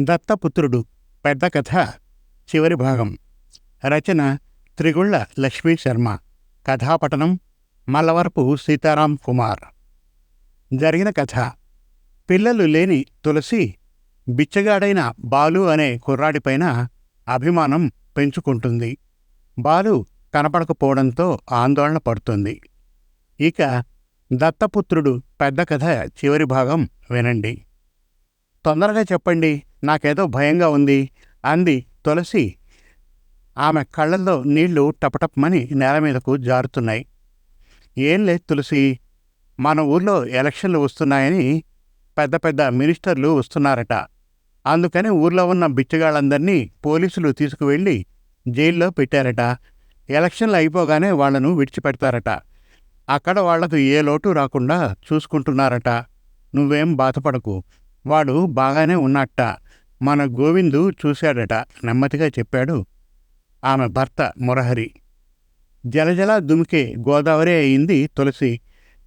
దత్తపుత్రుడు పెద్ద కథ చివరి భాగం. రచన త్రిగుళ్ళ లక్ష్మీ శర్మ. కథాపటనం మల్లవరపు సీతారాం కుమార్. జరిగిన కథ. పిల్లలు లేని తులసి బిచ్చగాడైన బాలు అనే కుర్రాడిపైన అభిమానం పెంచుకుంటుంది. బాలు కనపడకపోవడంతో ఆందోళన పడుతుంది. ఇక దత్తపుత్రుడు పెద్ద కథ చివరి భాగం వినండి. తొందరగా చెప్పండి. నాకేదో భయంగా ఉంది అంది తులసి. ఆమె కళ్ళల్లో నీళ్ళు టపటపమని నేల మీదకు జారుతున్నాయి. ఏం లేదు తులసి మన ఊర్లో ఎలక్షన్లు వస్తున్నాయని పెద్ద పెద్ద మినిస్టర్లు వస్తున్నారట. అందుకని ఊర్లో ఉన్న బిచ్చగాళ్ళందరినీ పోలీసులు తీసుకువెళ్ళి జైల్లో పెట్టారట. ఎలక్షన్లు అయిపోగానే వాళ్ళను విడిచిపెడతారట. అక్కడ వాళ్ళకు ఏ లోటు రాకుండా చూసుకుంటున్నారట. నువ్వేం బాధపడకు. వాడు బాగానే ఉన్నట్ట మన గోవిందు చూశాడట నెమ్మదిగా చెప్పాడు. ఆమె భర్త మురహరి. జలజల దుమికే గోదావరి అయింది తులసి.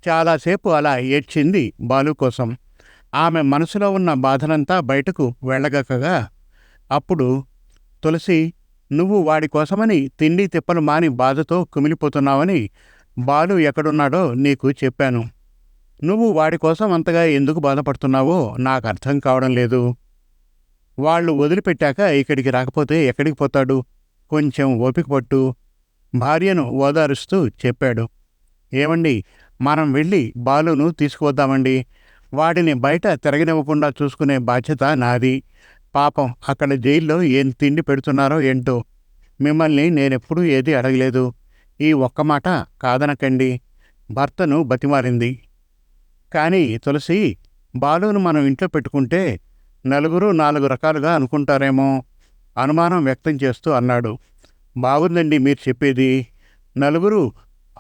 చాలాసేపు అలా ఏడ్చింది బాలు కోసం. ఆమె మనసులో ఉన్న బాధనంతా బయటకు వెళ్ళగక్కగా. అప్పుడు తులసి నువ్వు వాడి కోసమని తిండి తిప్పలు మాని బాధతో కుమిలిపోతున్నావని బాలు ఎక్కడున్నాడో నీకు చెప్పాను. నువ్వు వాడి కోసం అంతగా ఎందుకు బాధపడుతున్నావో నాకు అర్థం కావడం లేదు. వాళ్ళు వదిలిపెట్టాక ఇక్కడికి రాకపోతే ఎక్కడికి పోతాడు? కొంచెం ఓపిక పట్టు. భార్యను ఓదారుస్తూ చెప్పాడు. ఏమండి మనం వెళ్ళి బాలును తీసుకువద్దామండి. వాడిని బయట తిరగనివ్వకుండా చూసుకునే బాధ్యత నాది. పాపం అక్కడ జైల్లో ఏం తిండి పెడుతున్నారో ఏంటో. మిమ్మల్ని నేనెప్పుడూ ఏది అడగలేదు. ఈ ఒక్క మాట కాదనకండి. భర్తను బతిమారింది కానీ తులసి బాలును మనం ఇంట్లో పెట్టుకుంటే నలుగురు నాలుగు రకాలుగా అనుకుంటారేమో అనుమానం వ్యక్తం చేస్తూ అన్నాడు. బాగుందండి మీరు చెప్పేది. నలుగురు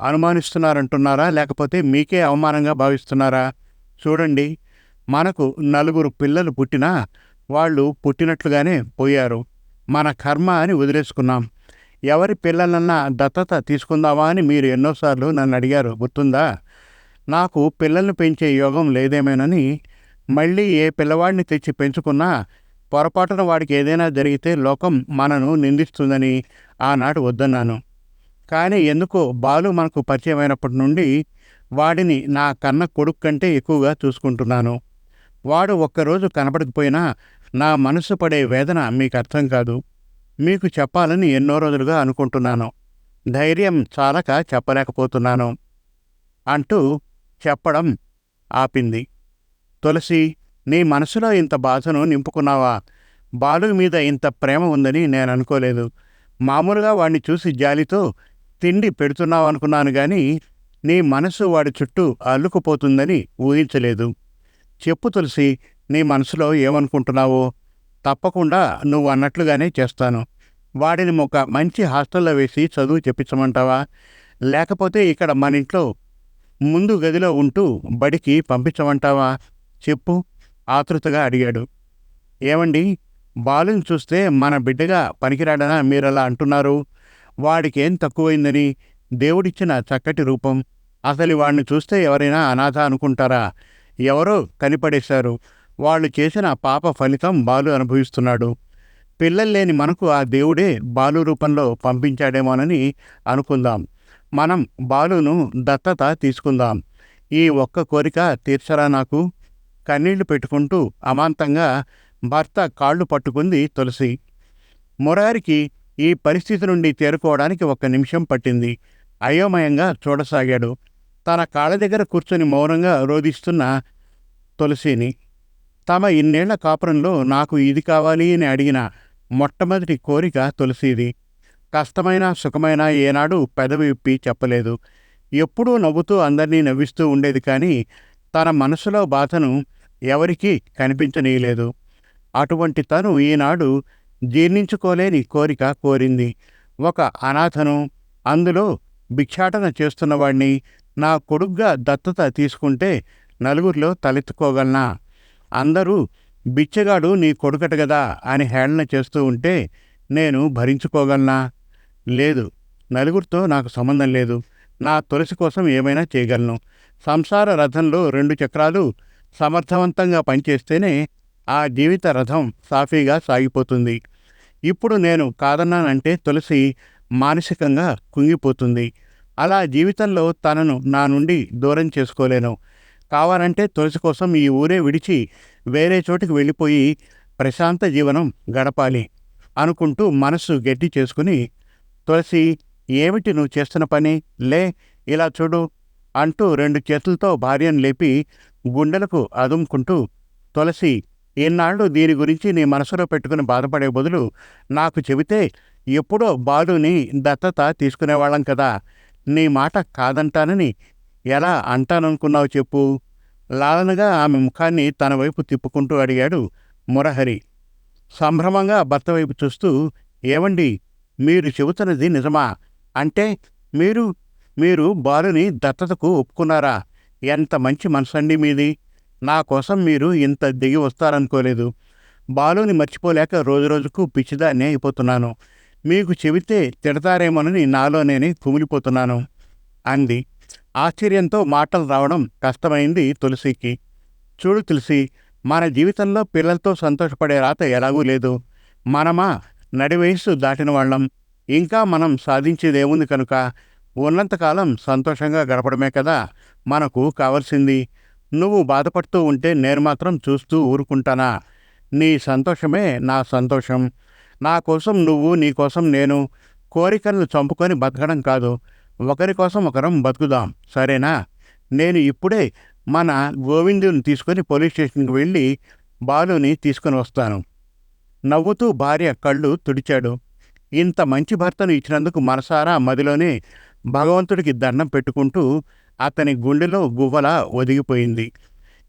అనుమానిస్తున్నారంటున్నారా? లేకపోతే మీకే అవమానంగా భావిస్తున్నారా? చూడండి మనకు నలుగురు పిల్లలు పుట్టినా వాళ్ళు పుట్టినట్లుగానే పోయారు. మన కర్మ అని వదిలేసుకున్నాం. ఎవరి పిల్లలన్నా దత్తత తీసుకుందామా అని మీరు ఎన్నోసార్లు నన్ను అడిగారు. గుర్తుందా? నాకు పిల్లల్ని పెంచే యోగం లేదేమేనని మళ్ళీ ఏ పిల్లవాడిని తెచ్చి పెంచుకున్నా పొరపాటున వాడికి ఏదైనా జరిగితే లోకం మనను నిందిస్తుందని ఆనాడు వద్దన్నాను. కానీ ఎందుకో బాలు మనకు పరిచయమైనప్పటి నుండి వాడిని నా కన్న కొడుకు కంటే ఎక్కువగా చూసుకుంటున్నాను. వాడు ఒక్కరోజు కనపడకపోయినా నా మనసు పడే వేదన మీకు అర్థం కాదు. మీకు చెప్పాలని ఎన్నో రోజులుగా అనుకుంటున్నాను. ధైర్యం చాలక చెప్పలేకపోతున్నాను. అంటూ చెప్పడం ఆపింది. తులసి నీ మనసులో ఇంత బాధను నింపుకున్నావా? బాలు మీద ఇంత ప్రేమ ఉందని నేను అనుకోలేదు మామూలుగా వాడిని చూసి జాలితో తిండి పెడుతున్నావు అనుకున్నాను గాని నీ మనసు వాడి చుట్టూ అల్లుకుపోతుందని ఊహించలేదు. చెప్పు తులసి నీ మనసులో ఏమనుకుంటున్నావో? తప్పకుండా నువ్వు అన్నట్లుగానే చేస్తాను. వాడిని ఒక మంచి హాస్టల్లో వేసి చదువు చెప్పించమంటావా? లేకపోతే ఇక్కడ మన ఇంట్లో ముందు గదిలో ఉంటూ బడికి పంపించమంటావా? చెప్పు. ఆతృతగా అడిగాడు. ఏమండి? బాలుని చూస్తే మన బిడ్డగా పనికిరాడనా మీరలా అంటున్నారు? వాడికేం తక్కువైందని? దేవుడిచ్చిన చక్కటి రూపం. అసలు వాడిని చూస్తే ఎవరైనా అనాథ అనుకుంటారా? ఎవరో కనిపడేశారు. వాళ్ళు చేసిన పాప ఫలితం బాలు అనుభవిస్తున్నాడు. పిల్లలు లేని మనకు ఆ దేవుడే బాలు రూపంలో పంపించాడేమోనని అనుకుందాం. మనం బాలును దత్తత తీసుకుందాం. ఈ ఒక్క కోరిక తీర్చరా నాకు? కన్నీళ్ళు పెట్టుకుంటూ అమాంతంగా భర్త కాళ్ళు పట్టుకుంది తులసి. మురారికి ఈ పరిస్థితి నుండి తేరుకోవడానికి ఒక్క నిమిషం పట్టింది. అయోమయంగా చూడసాగాడు. తన కాళ్ళ దగ్గర కూర్చొని మౌనంగా రోధిస్తున్న తులసిని తమ ఇన్నేళ్ళ కాపురంలో నాకు ఇది కావాలి అని అడిగిన మొట్టమొదటి కోరిక తులసిది. కష్టమైన సుఖమైన ఏనాడు పెదవి విప్పి చెప్పలేదు. ఎప్పుడూ నవ్వుతూ అందరినీ నవ్విస్తూ ఉండేది కానీ తన మనసులో బాధను ఎవరికీ కనిపించనీయలేదు. అటువంటి తను ఈనాడు జీర్ణించుకోలేని కోరిక కోరింది. ఒక అనాథను అందులో భిక్షాటన చేస్తున్నవాణ్ణి నా కొడుగ్గా దత్తత తీసుకుంటే నలుగురిలో తలెత్తుకోగలనా? అందరూ బిచ్చగాడు నీ కొడుకట గదా అని హేళన చేస్తూ ఉంటే నేను భరించుకోగలనా? లేదు నలుగురితో నాకు సంబంధం లేదు. నా తులసి కోసం ఏమైనా చేయగలను. సంసార రథంలో రెండు చక్రాలు సమర్థవంతంగా పనిచేస్తేనే ఆ జీవిత రథం సాఫీగా సాగిపోతుంది. ఇప్పుడు నేను కాదన్నానంటే తులసి మానసికంగా కుంగిపోతుంది. అలా జీవితంలో తనను నా నుండి దూరం చేసుకోలేను. కావాలంటే తులసి కోసం ఈ ఊరే విడిచి వేరే చోటికి వెళ్ళిపోయి ప్రశాంత జీవనం గడపాలి అనుకుంటూ మనస్సు గట్టి చేసుకుని తులసి ఏమిటి నువ్వు చేస్తున్న పని? లే ఇలా చూడు అంటూ రెండు చేతులతో భార్యను లేపి గుండెలకు అదుముకుంటూ తులసి ఇన్నాళ్ళు దీని గురించి నీ మనసులో పెట్టుకుని బాధపడే బదులు నాకు చెబితే ఎప్పుడో బాలుని దత్తత తీసుకునేవాళ్ళం కదా. నీ మాట కాదంటానని ఎలా అంటాననుకున్నావు చెప్పు లాలనగా ఆమె ముఖాన్ని తన వైపు తిప్పుకుంటూ అడిగాడు మురహరి. సంభ్రమంగా భర్త వైపు చూస్తూ ఏవండి మీరు చెబుతున్నది నిజమా? అంటే మీరు మీరు బాలుని దత్తతకు ఒప్పుకున్నారా? ఎంత మంచి మనసండి మీది. నా కోసం మీరు ఇంత దిగి వస్తారనుకోలేదు. బాలుని మర్చిపోలేక రోజు రోజుకు పిచ్చిదాన్ని అయిపోతున్నాను. మీకు చెబితే తిడతారేమోనని నాలో నేనే కుమిలిపోతున్నాను. అంది. ఆశ్చర్యంతో మాటలు రావడం కష్టమైంది తులసికి. చూడు తులసి మన జీవితంలో పిల్లలతో సంతోషపడే రాత ఎలాగూ లేదు. మనమా నడివయస్సు దాటిన వాళ్ళం ఇంకా మనం సాధించేదేముంది కనుక? ఉన్నంతకాలం సంతోషంగా గడపడమే కదా. మనకు కావలసింది నువ్వు బాధపడుతూ ఉంటే నేను మాత్రం చూస్తూ ఊరుకుంటానా? నీ సంతోషమే నా సంతోషం. నా కోసం నువ్వు నీ కోసం నేను కోరికలను చంపుకొని బతకడం కాదు. ఒకరి కోసం ఒకరం బతుకుదాం. సరేనా? నేను ఇప్పుడే మన గోవిందుని తీసుకొని పోలీస్ స్టేషన్కి వెళ్ళి బాలుని తీసుకొని వస్తాను. నవ్వుతూ భార్య కళ్ళు తుడిచాడు. ఇంత మంచి భర్తను ఇచ్చినందుకు మనసారా మదిలోనే భగవంతుడికి దండం పెట్టుకుంటూ అతని గుండెలో గువ్వలా ఒదిగిపోయింది.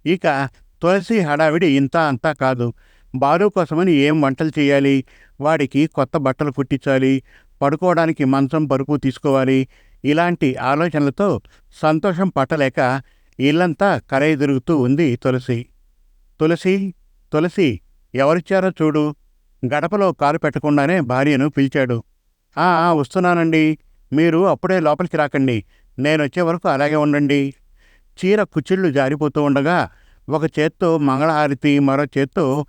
ఇక తులసి హడావిడి ఇంత అంతా కాదు. బాలు కోసమని ఏం వంటలు చేయాలి? వాడికి కొత్త బట్టలు కుట్టించాలి. పడుకోవడానికి మంచం పరుపు తీసుకోవాలి. ఇలాంటి ఆలోచనలతో సంతోషం పట్టలేక ఇల్లంతా కరైదిరుగుతూ ఉంది తులసి. తులసి తులసి ఎవరిచ్చారో చూడు. గడపలో కాలు పెట్టకుండానే భార్యను పిలిచాడు. ఆ, వస్తున్నానండి. మీరు అప్పుడే లోపలికి రాకండి. నేను వచ్చే వరకు అలాగే ఉండండి. చీర కుచ్చిళ్ళు జారిపోతూ ఉండగా ఒక చేత్తో మంగళహారతి మరో చేత్తో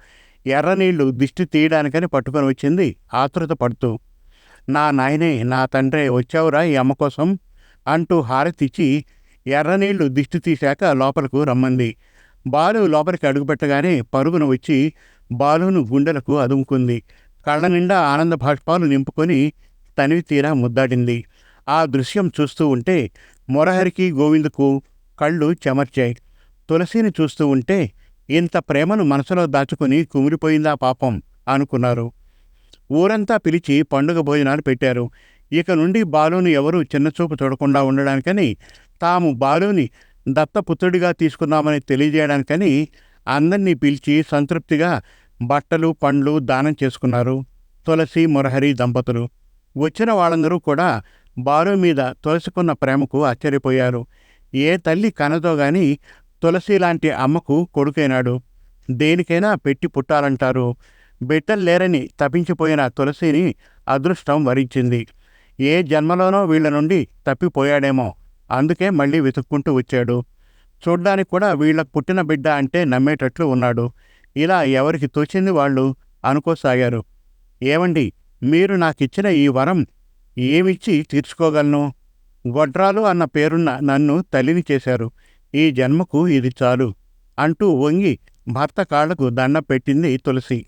ఎర్రనీళ్ళు దిష్టి తీయడానికని పట్టుకొని వచ్చింది ఆతృత పడుతూ. నా నాయనే నా తండ్రే వచ్చావురా ఈ అమ్మ కోసం అంటూ హారతిచ్చి ఎర్రనీళ్ళు దిష్టి తీశాక లోపలకు రమ్మంది. బాలు లోపలికి అడుగుపెట్టగానే పరుగున వచ్చి బాలును గుండెలకు అదుముకుంది. కళ్ళ నిండా ఆనంద భాష్పాలు నింపుకొని తనివి తీరా ముద్దాడింది. ఆ దృశ్యం చూస్తూ ఉంటే మొరహరికి గోవిందుకు కళ్ళు చెమర్చాయి. తులసిని చూస్తూ ఉంటే ఇంత ప్రేమను మనసులో దాచుకుని కుమిరిపోయిందా పాపం అనుకున్నారు. ఊరంతా పిలిచి పండుగ భోజనాలు పెట్టారు. ఇక నుండి బాలుని ఎవరూ చిన్నచూపు చూడకుండా ఉండడానికని తాము బాలుని దత్తపుత్రుడిగా తీసుకున్నామని తెలియజేయడానికని అందరినీ పిలిచి సంతృప్తిగా బట్టలు పండ్లు దానం చేసుకున్నారు తులసి మురహరి దంపతులు. వచ్చిన వాళ్ళందరూ కూడా బారు మీద తులసికున్న ప్రేమకు ఆశ్చర్యపోయారు. ఏ తల్లి కనదో గాని తులసి లాంటి అమ్మకు కొడుకైనాడు. దేనికైనా పెట్టి పుట్టాలంటారు. బిడ్డలు లేరని తప్పించిపోయిన తులసిని అదృష్టం వరించింది. ఏ జన్మలోనో వీళ్ళ నుండి తప్పిపోయాడేమో. అందుకే మళ్ళీ వెతుక్కుంటూ వచ్చాడు. చూడ్డానికి కూడా వీళ్ళకు పుట్టిన బిడ్డ అంటే నమ్మేటట్లు ఉన్నాడు. ఇలా ఎవరికి తోచింది వాళ్ళు అనుకోసాగారు. ఏమండి మీరు నాకిచ్చిన ఈ వరం ఏమిచ్చి తీర్చుకోగలను? గొడ్రాలు అన్న పేరున్న నన్ను తల్లిని చేశారు. ఈ జన్మకు ఇది చాలు అంటూ వంగి భర్త కాళ్ళకు దండ పెట్టింది తులసి.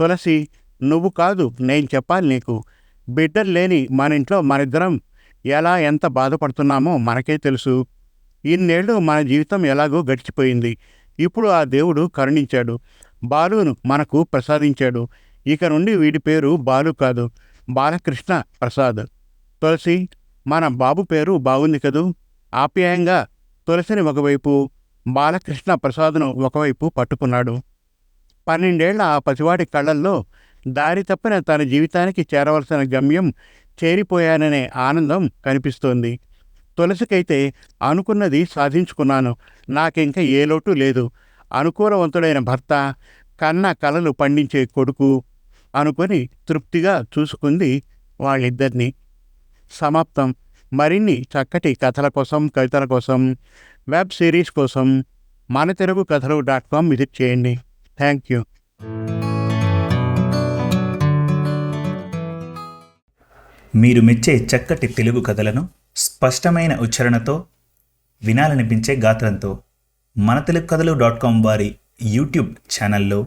తులసి నువ్వు కాదు నేను చెప్పాలి నీకు. బిడ్డలు లేని మన ఇంట్లో మనిద్దరం ఎలా ఎంత బాధపడుతున్నామో మనకే తెలుసు. ఇన్నేళ్ళు మన జీవితం ఎలాగో గడిచిపోయింది. ఇప్పుడు ఆ దేవుడు కరుణించాడు. బాలును మనకు ప్రసాదించాడు. ఇక నుండి వీడి పేరు బాలు కాదు బాలకృష్ణ ప్రసాద్. తులసి మన బాబు పేరు బాగుంది కదూ? ఆప్యాయంగా తులసిని ఒకవైపు బాలకృష్ణ ప్రసాద్ను ఒకవైపు పట్టుకున్నాడు. పన్నెండేళ్ళ ఆ పసివాడి కళ్ళల్లో దారి తప్పిన తన జీవితానికి చేరవలసిన గమ్యం చేరిపోయాననే ఆనందం కనిపిస్తోంది. తులసికైతే అనుకున్నది సాధించుకున్నాను నాకింక ఏ లోటు లేదు. అనుకూలవంతుడైన భర్త కన్న కలలు పండించే కొడుకు అనుకొని తృప్తిగా చూసుకుంది వాళ్ళిద్దరినీ. సమాప్తం. మరిన్ని చక్కటి కథల కోసం కవితల కోసం వెబ్ సిరీస్ కోసం మన Telugu Kathalu dot com visit చేయండి. Thank you. మీరు మెచ్చే చక్కటి తెలుగు కథలను స్పష్టమైన ఉచ్చారణతో వినాలనిపించే గాత్రంతో మన తెలుగు కథలు డాట్ కామ్ వారి యూట్యూబ్ ఛానల్లో